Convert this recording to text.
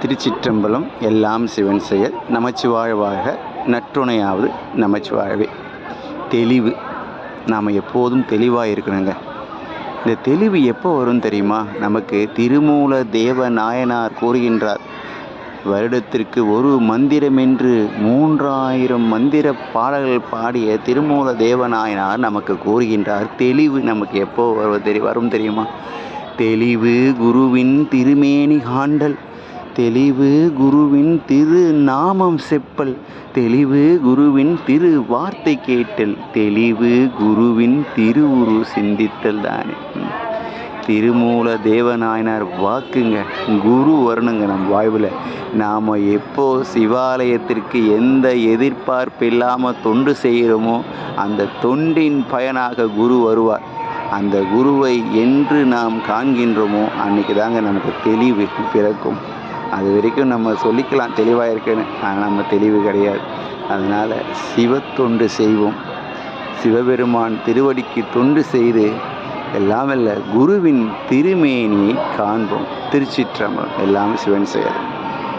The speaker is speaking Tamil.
திருச்சிற்றம்பலம் எல்லாம் சிவன் செயல். நமச்சிவாழ்வாக நற்றுணையாவது நமச்சிவாழ்வே. தெளிவு. நாம் எப்போதும் தெளிவாக இருக்கணுங்க இந்த தெளிவு எப்போ வரும் தெரியுமா? நமக்கு திருமூல தேவ நாயனார் கூறுகின்றார். வருடத்திற்கு ஒரு மந்திரம் என்று மூன்றாயிரம் மந்திர பாடல்கள் பாடிய திருமூல தேவநாயனார் நமக்கு கூறுகின்றார். தெளிவு நமக்கு எப்போ வரும் தெரி வரும் தெரியுமா? தெளிவு குருவின் திருமேனி காண்டல். தெளிவு குருவின் திரு நாமம் செப்பல். தெளிவு குருவின் திரு வார்த்தை கேட்டல். தெளிவு குருவின் திருவுரு சிந்தித்தல் தானே. திருமூல தேவநாயனார் வாக்குங்க. குரு வரணுங்க நம் வாழ்வில். நாம் எப்போ சிவாலயத்திற்கு எந்த எதிர்பார்ப்பு இல்லாமல் தொண்டு செய்கிறோமோ அந்த தொண்டின் பயனாக குரு வருவார். அந்த குருவை என்று நாம் காண்கின்றோமோ அன்னைக்கு தாங்க நமக்கு தெளிவு பிறக்கும். அது வரைக்கும் நம்ம சொல்லிக்கலாம் தெளிவாக இருக்குன்னு ஆனால் நம்ம தெளிவு கிடையாது. அதனால் சிவத்தொண்டு செய்வோம். சிவபெருமான் திருவடிக்கு தொண்டு செய்து எல்லாம் அல்ல குருவின் திருமேனியை காண்போம். திருச்சிற்றம்பலம் எல்லாம் சிவன் செயல்.